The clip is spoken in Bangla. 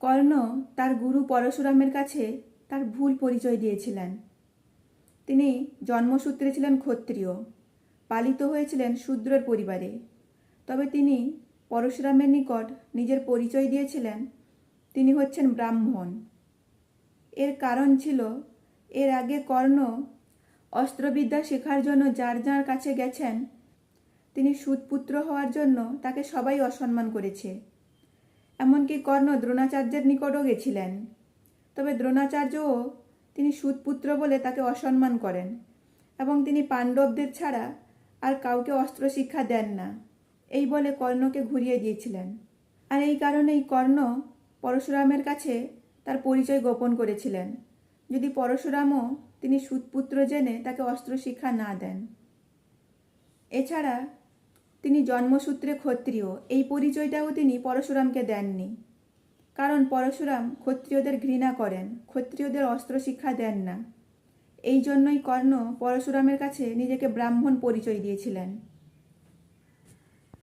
কর্ণ তার গুরু পরশুরামের কাছে তার ভুল পরিচয় দিয়েছিলেন। তিনি জন্মসূত্রে ছিলেন ক্ষত্রিয়, পালিত হয়েছিলেন শূদ্রের পরিবারে। তবে তিনি পরশুরামের নিকট নিজের পরিচয় দিয়েছিলেন, তিনি হচ্ছেন ব্রাহ্মণ। এর কারণ ছিল, এর আগে কর্ণ অস্ত্রবিদ্যা শেখার জন্য যার যার কাছে গেছেন, তিনি সুতপুত্র হওয়ার জন্য তাকে সবাই অসম্মান করেছে। এমনকি কর্ণ দ্রোণাচার্যের নিকটও গেছিলেন। তবে দ্রোণাচার্যও তিনি সুতপুত্র বলে তাকে অসম্মান করেন এবং তিনি পাণ্ডবদের ছাড়া আর কাউকে অস্ত্র শিক্ষা দেন না। এই বলে কর্ণকে ঘুরিয়ে দিয়েছিলেন। আর এই কারণেই কর্ণ পরশুরামের কাছে তার পরিচয় গোপন করেছিলেন। যদি পরশুরামও তিনি সুতপুত্র জেনে তাকে অস্ত্র শিক্ষা না দেন। এছাড়া তিনি জন্মসূত্রে ক্ষত্রিয়। এই পরিচয়টাও তিনি পরশুরামকে দেননি। কারণ পরশুরাম ক্ষত্রিয়দের ঘৃণা করেন, ক্ষত্রিয়দের অস্ত্র শিক্ষা দেন না। এই জন্যই কর্ণ পরশুরামের কাছে নিজেকে ব্রাহ্মণ পরিচয় দিয়েছিলেন।